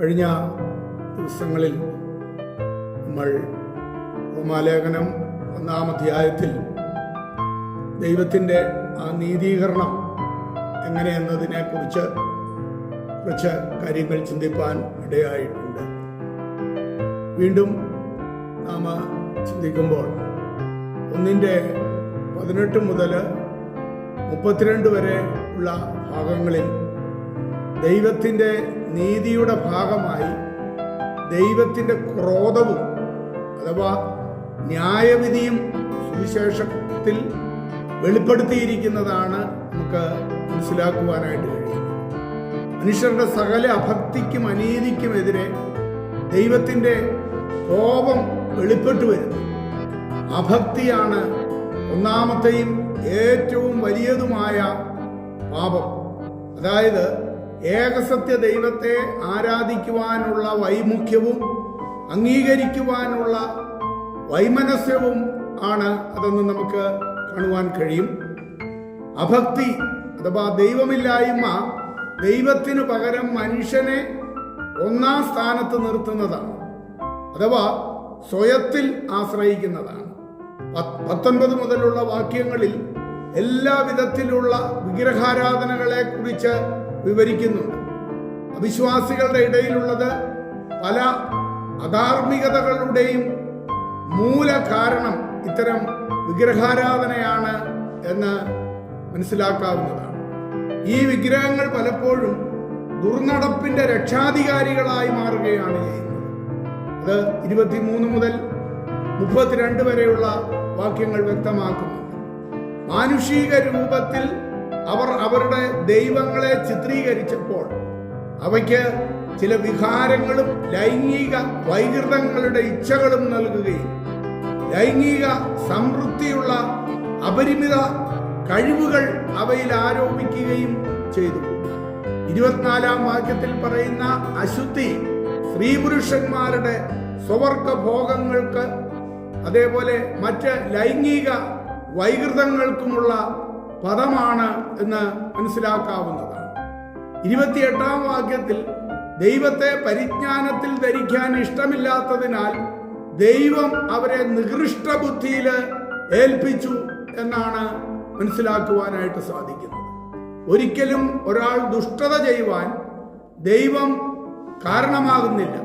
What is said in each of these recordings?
കഴിഞ്ഞ ദിവസങ്ങളിൽ നമ്മൾ റോമാലേഖനം ഒന്നാം അധ്യായത്തിൽ ദൈവത്തിന്റെ ആ നീതീകരണം എങ്ങനെയെന്നതിനെ കുറിച്ച് കുറച്ച് കാര്യങ്ങൾ ചിന്തിപ്പാൻ ഇടയായിട്ടുണ്ട്. വീണ്ടും നാം ചിന്തിക്കുമ്പോൾ ഒന്നിന്റെ പതിനെട്ട് മുതൽ മുപ്പത്തിരണ്ട് വരെ ഉള്ള ഭാഗങ്ങളിൽ ദൈവത്തിന്റെ നീതിയുടെ ഭാഗമായി ദൈവത്തിന്റെ ക്രോധവും അഥവാ ന്യായവിധിയും സുവിശേഷത്തിൽ വെളിപ്പെടുത്തിയിരിക്കുന്നതാണ് നമുക്ക് മനസ്സിലാക്കുവാനായിട്ട് കഴിയും മനുഷ്യരുടെ സകല അഭക്തിക്കും അനീതിക്കുമെതിരെ ദൈവത്തിന്റെ കോപം വെളിപ്പെട്ടു വരുന്നു. അഭക്തിയാണ് ഒന്നാമത്തെയും ഏറ്റവും വലിയതുമായ പാപം. അതായത് ഏകസത്യ ദൈവത്തെ ആരാധിക്കുവാനുള്ള വൈമുഖ്യവും അംഗീകരിക്കുവാനുള്ള വൈമനസ്യവും ആണ് അതെന്ന് നമുക്ക് കാണുവാൻ കഴിയും. അഭക്തി അഥവാ ദൈവമില്ലായ്മ ദൈവത്തിനു പകരം മനുഷ്യനെ ഒന്നാം സ്ഥാനത്ത് നിർത്തുന്നതാണ്. അഥവാ സ്വയത്തിൽ ആശ്രയിക്കുന്നതാണ്. പത്ത് പത്തൊൻപത് മുതലുള്ള വാക്യങ്ങളിൽ എല്ലാ വിധത്തിലുള്ള വിഗ്രഹാരാധനകളെ കുറിച്ച് വിവരിക്കുന്നുണ്ട് അവിശ്വാസികളുടെ ഇടയിലുള്ളത് പല അധാർമികതകളുടെയും മൂല കാരണം ഇത്തരം വിഗ്രഹാരാധനയാണ് എന്ന് മനസ്സിലാക്കാവുന്നതാണ്. ഈ വിഗ്രഹങ്ങൾ പലപ്പോഴും ദുർനടപ്പിന്റെ രക്ഷാധികാരികളായി മാറുകയാണ് ചെയ്യുന്നത്. അത് ഇരുപത്തിമൂന്ന് മുതൽ മുപ്പത്തിരണ്ട് വരെയുള്ള വാക്യങ്ങൾ വ്യക്തമാക്കുന്നു. മാനുഷിക രൂപത്തിൽ അവർ അവരുടെ ദൈവങ്ങളെ ചിത്രീകരിച്ചപ്പോൾ അവയ്ക്ക് ചില വികാരങ്ങളും ലൈംഗിക വൈകൃതങ്ങളുടെ ഇച്ഛകളും നൽകുകയും ലൈംഗിക സമൃദ്ധിയുള്ള അപരിമിത കഴിവുകൾ അവയിൽ ആരോപിക്കുകയും ചെയ്തു. ഇരുപത്തിനാലാം വാക്യത്തിൽ പറയുന്ന അശുദ്ധി സ്ത്രീ പുരുഷന്മാരുടെ സ്വവർഗ ഭോഗങ്ങൾക്ക് അതേപോലെ മറ്റ് ലൈംഗിക വൈകൃതങ്ങൾക്കുമുള്ള പദമാണ് എന്ന് മനസ്സിലാക്കാവുന്നതാണ്. ഇരുപത്തിയെട്ടാം വാക്യത്തിൽ ദൈവത്തെ പരിജ്ഞാനത്തിൽ ധരിക്കാൻ ഇഷ്ടമില്ലാത്തതിനാൽ ദൈവം അവരെ നികൃഷ്ട ബുദ്ധിയിൽ ഏൽപ്പിച്ചു എന്നാണ് മനസ്സിലാക്കുവാനായിട്ട് സാധിക്കുന്നത്. ഒരിക്കലും ഒരാൾ ദുഷ്ടത ചെയ്യുവാൻ ദൈവം കാരണമാകുന്നില്ല.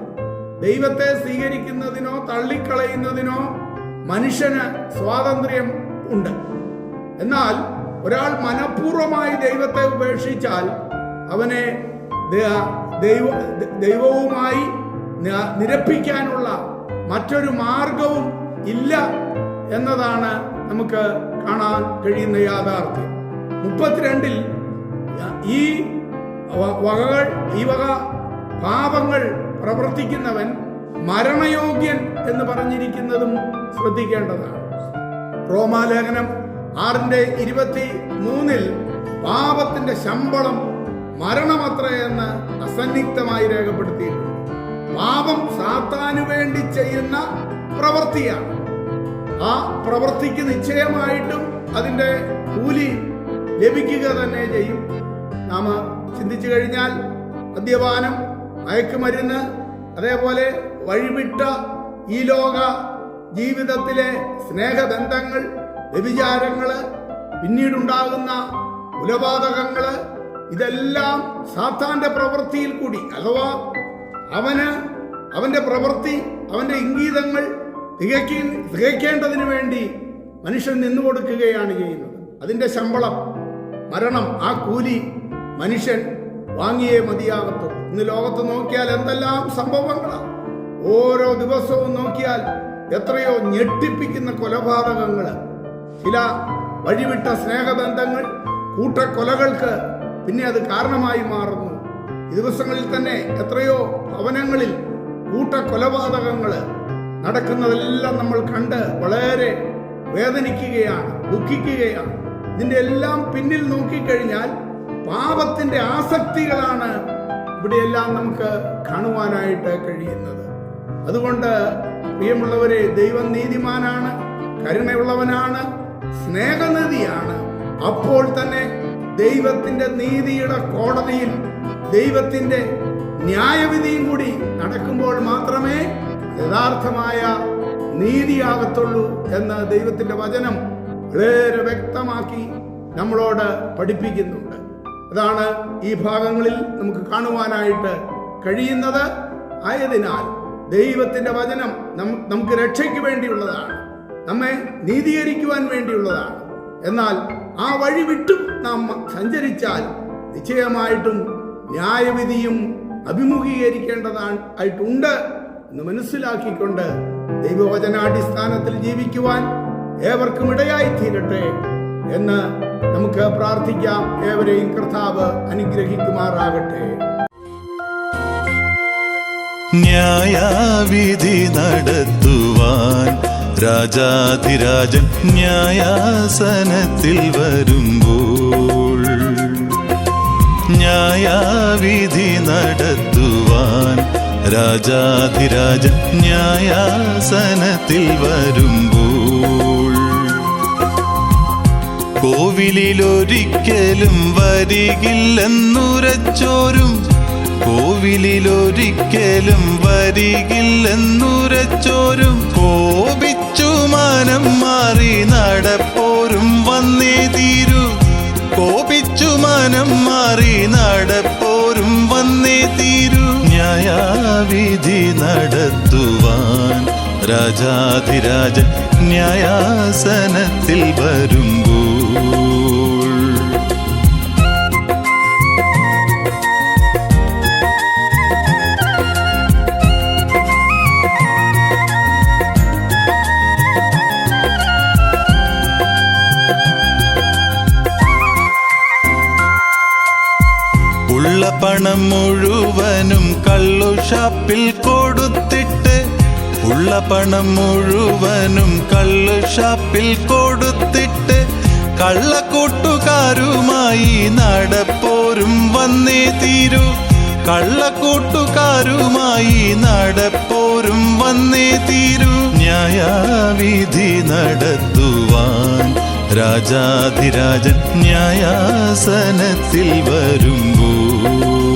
ദൈവത്തെ സ്വീകരിക്കുന്നതിനോ തള്ളിക്കളയുന്നതിനോ മനുഷ്യന് സ്വാതന്ത്ര്യം ഉണ്ട്. എന്നാൽ ഒരാൾ മനഃപൂർവമായി ദൈവത്തെ ഉപേക്ഷിച്ചാൽ അവനെ ദൈവ ദൈവവുമായി നിരപ്പിക്കാനുള്ള മറ്റൊരു മാർഗവും ഇല്ല എന്നതാണ് നമുക്ക് കാണാൻ കഴിയുന്ന യാഥാർത്ഥ്യം. മുപ്പത്തിരണ്ടിൽ ഈ വകകൾ ഈ വക പാപങ്ങൾ പ്രവർത്തിക്കുന്നവൻ മരണയോഗ്യൻ എന്ന് പറഞ്ഞിരിക്കുന്നതും ശ്രദ്ധിക്കേണ്ടതാണ്. റോമാലേഖനം ആറിന്റെ ഇരുപത്തി മൂന്നിൽ പാപത്തിന്റെ ശമ്പളം മരണമത്ര എന്ന് അസന്നിഗ്ധമായി രേഖപ്പെടുത്തിയിട്ടുണ്ട്. പാപം സാത്താനു വേണ്ടി ചെയ്യുന്ന പ്രവൃത്തിയാണ്. ആ പ്രവൃത്തിക്ക് നിശ്ചയമായിട്ടും അതിന്റെ കൂലി ലഭിക്കുക തന്നെ ചെയ്യും. നാം ചിന്തിച്ചു കഴിഞ്ഞാൽ മദ്യപാനം മയക്കുമരുന്ന് അതേപോലെ വഴിവിട്ട ഈ ലോക ജീവിതത്തിലെ സ്നേഹബന്ധങ്ങൾ വ്യഭിചാരങ്ങൾ പിന്നീടുണ്ടാകുന്ന കുലപാതകങ്ങൾ ഇതെല്ലാം സാത്താന്റെ പ്രവൃത്തിയിൽ കൂടി. അഥവാ അവന് അവന്റെ പ്രവൃത്തി അവന്റെ ഇംഗീതങ്ങൾ തികയ്ക്ക തികയ്ക്കേണ്ടതിന് വേണ്ടി മനുഷ്യൻ നിന്നു കൊടുക്കുകയാണ് ചെയ്യുന്നത്. അതിന്റെ ശമ്പളം മരണം ആ കൂലി മനുഷ്യൻ വാങ്ങിയേ മതിയാകത്തുള്ളൂ. ഇന്ന് ലോകത്ത് നോക്കിയാൽ എന്തെല്ലാം സംഭവങ്ങളാണ് ഓരോ ദിവസവും നോക്കിയാൽ എത്രയോ ഞെട്ടിപ്പിക്കുന്ന കൊലപാതകങ്ങൾ ചില വഴിവിട്ട സ്നേഹബന്ധങ്ങൾ കൂട്ടക്കൊലകൾക്ക് പിന്നെ അത് കാരണമായി മാറുന്നു. ദിവസങ്ങളിൽ തന്നെ എത്രയോ ഭവനങ്ങളിൽ കൂട്ടക്കൊലപാതകങ്ങൾ നടക്കുന്നതെല്ലാം നമ്മൾ കണ്ട് വളരെ വേദനിക്കുകയാണ് ദുഃഖിക്കുകയാണ്. ഇതിന്റെ എല്ലാം പിന്നിൽ നോക്കിക്കഴിഞ്ഞാൽ പാപത്തിന്റെ ആസക്തികളാണ് ഇവിടെയെല്ലാം നമുക്ക് കാണുവാനായിട്ട് കഴിയുന്നത്. അതുകൊണ്ട് പ്രിയമുള്ളവരെ ദൈവം നീതിമാനാണ്. കരുണയുള്ളവനാണ് സ്നേഹനിധിയാണ്. അപ്പോൾ തന്നെ ദൈവത്തിന്റെ നീതിയുടെ കോടതിയിൽ ദൈവത്തിന്റെ ന്യായവിധിയും കൂടി നടക്കുമ്പോൾ മാത്രമേ യഥാർത്ഥമായ നീതിയാകത്തുള്ളൂ എന്ന് ദൈവത്തിന്റെ വചനം വളരെ വ്യക്തമാക്കി നമ്മളോട് പഠിപ്പിക്കുന്നുണ്ട്. അതാണ് ഈ ഭാഗങ്ങളിൽ നമുക്ക് കാണുവാനായിട്ട് കഴിയുന്നത്. ആയതിനാൽ ദൈവത്തിന്റെ വചനം നമുക്ക് രക്ഷയ്ക്ക് വേണ്ടിയുള്ളതാണ്. നമ്മെ നീതീകരിക്കുവാൻ വേണ്ടിയുള്ളതാണ്. എന്നാൽ ആ വഴി വിട്ടും നാം സഞ്ചരിച്ചാൽ നിശ്ചയമായിട്ടും ന്യായവിധിയും അഭിമുഖീകരിക്കേണ്ടതാണ് ആയിട്ടുണ്ട് എന്ന് മനസ്സിലാക്കിക്കൊണ്ട് ദൈവവചനാടിസ്ഥാനത്തിൽ ജീവിക്കുവാൻ ഏവർക്കും ഇടയായി തീരട്ടെ എന്ന് നമുക്ക് പ്രാർത്ഥിക്കാം. ഏവരെയും കർത്താവ് അനുഗ്രഹിക്കുമാറാകട്ടെ. ന്യായവിധി നടത്തുവാൻ രാജാധിരാജൻ ന്യായാസനത്തിൽ വരുമ്പോൾ ന്യായാവിധി നടത്തുവാൻ രാജാധിരാജൻ ന്യായാസനത്തിൽ വരുമ്പോൾ കോവിലിലൊരിക്കലും വരികില്ലെന്നുരച്ചോരും കോവിലിലൊരിക്കലും വരികില്ലെന്നുരച്ചോരും കോപിച്ചു മനം മാറി നടപ്പോരും വന്നേ തീരൂ. കോപിച്ചു മനം മാറി നടപ്പോരും വന്നേ തീരൂ. ന്യായാവിധി നടത്തുവാൻ രാജാധിരാജൻ ന്യായാസനത്തിൽ വരുമ്പോൾ പണം മുഴുവനും കള്ളു ഷാപ്പിൽ കൊടുത്തിട്ട് ഉള്ള പണം മുഴുവനും കള്ളു ഷാപ്പിൽ കൊടുത്തിട്ട് കള്ളക്കൂട്ടുകാരുമായി നടപ്പോരും വന്നേ തീരൂ. കള്ളക്കൂട്ടുകാരുമായി നടപ്പോരും വന്നേ തീരൂ. ന്യായവിധി നടത്തുവാൻ രാജാധിരാജൻ ന്യായാസനത്തിൽ വരുമ്പോൾ